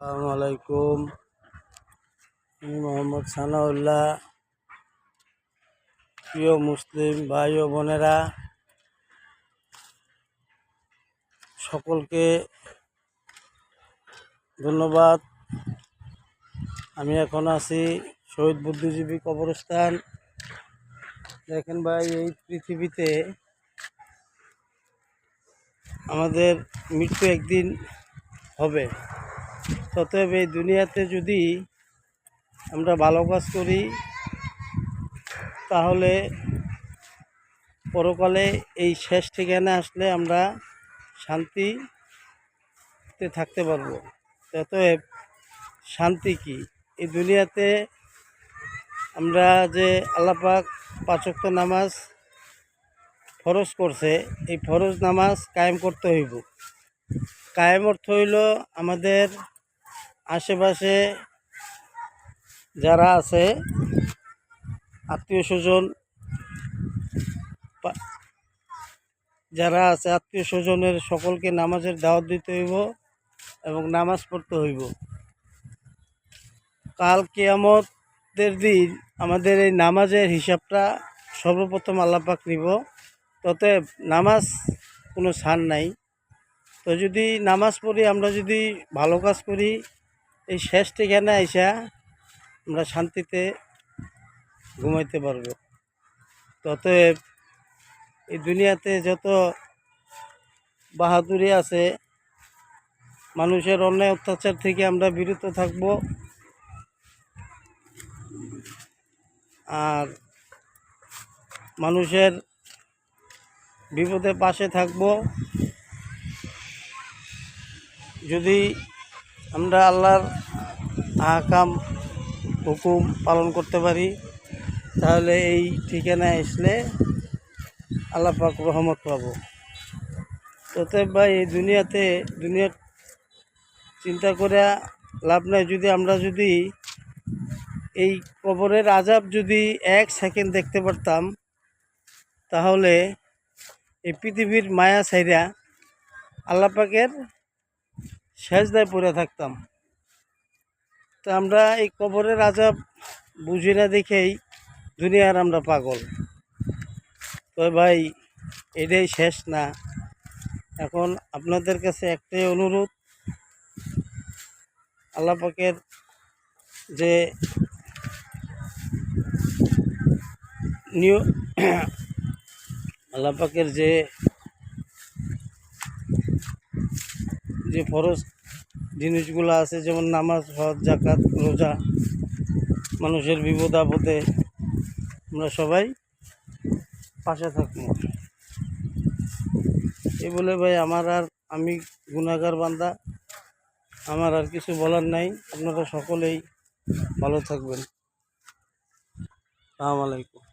আসসালামু আলাইকুম। আমি মোহাম্মদ সানাউল্লাহ। প্রিয় মুসলিম ভাই ও বোনেরা, সকলকে ধন্যবাদ। আমি এখন আছি শহীদ বুদ্ধিজীবী কবরস্থান। দেখেন ভাই, এই পৃথিবীতে আমাদের মৃত্যু একদিন হবে। অতএব এই দুনিয়াতে যদি আমরা ভালো কাজ করি, তাহলে পরকালে এই শেষ ঠিকানা আসলে আমরা শান্তিতে থাকতে পারব। অতএব শান্তি কি? এই দুনিয়াতে আমরা যে আল্লাপাক পাঁচক্ত নামাজ ফরজ করছে, এই ফরজ নামাজ কায়েম করতে হইব। কায়েম অর্থ হইল আমাদের আশেপাশে যারা আছে, আত্মীয় স্বজন যারা আছে, আত্মীয় স্বজনের সকলকে নামাজের দাওয়াত দিতে হইব এবং নামাজ পড়তে হইব। কাল কেয়ামতের দিন আমাদের এই নামাজের হিসাবটা সর্বপ্রথম আল্লাপাক নিব। ততে নামাজ কোনো ছাড় নাই। তো যদি নামাজ পড়ি, আমরা যদি ভালো কাজ করি এই শেষ ঠিকানা আইসা আমরা শান্তিতে ঘুমাইতে পারব। ততএব এই দুনিয়াতে যত বাহাদুরি আছে, মানুষের অন্যায় অত্যাচার থেকে আমরা বিরত থাকব। আর মানুষের বিপদে পাশে থাকব। যদি আমরা আল্লাহর আহকাম, হুকুম পালন করতে পারি। তাহলে এই ঠিকানায় আসলে আল্লাহ পাক রহমত পাবো। অতএব ভাই, এই দুনিয়াতে, দুনিয়ার চিন্তা করে লাভ নাই। যদি আমরা যদি এই কবরের আজাব যদি এক সেকেন্ড দেখতে পারতাম, তাহলে এই পৃথিবীর মায়া সাইরা আল্লাহ পাকের সেজদায় পড়ে থাকতাম। তো আমরা এই কবরের আজাব বুঝি না দেখেই দুনিয়ার আমরা পাগল। তো ভাই, এটাই শেষ না। এখন আপনাদের কাছে একটাই অনুরোধ আল্লাপাকের যে নিয় আল্লাহ পাকের যে যে ফরজ জিনিসগুলো আছে, যেমন নামাজ, হজ জাকাত রোজা, মানুষের বিপদ আপদে আমরা সবাই পাশে থাকব। এই বলে ভাই, আমার আর আমি গুণাগার বান্দা, আমার আর কিছু বলার নাই। আপনারা সকলেই ভালো থাকবেন। আসসালামু আলাইকুম।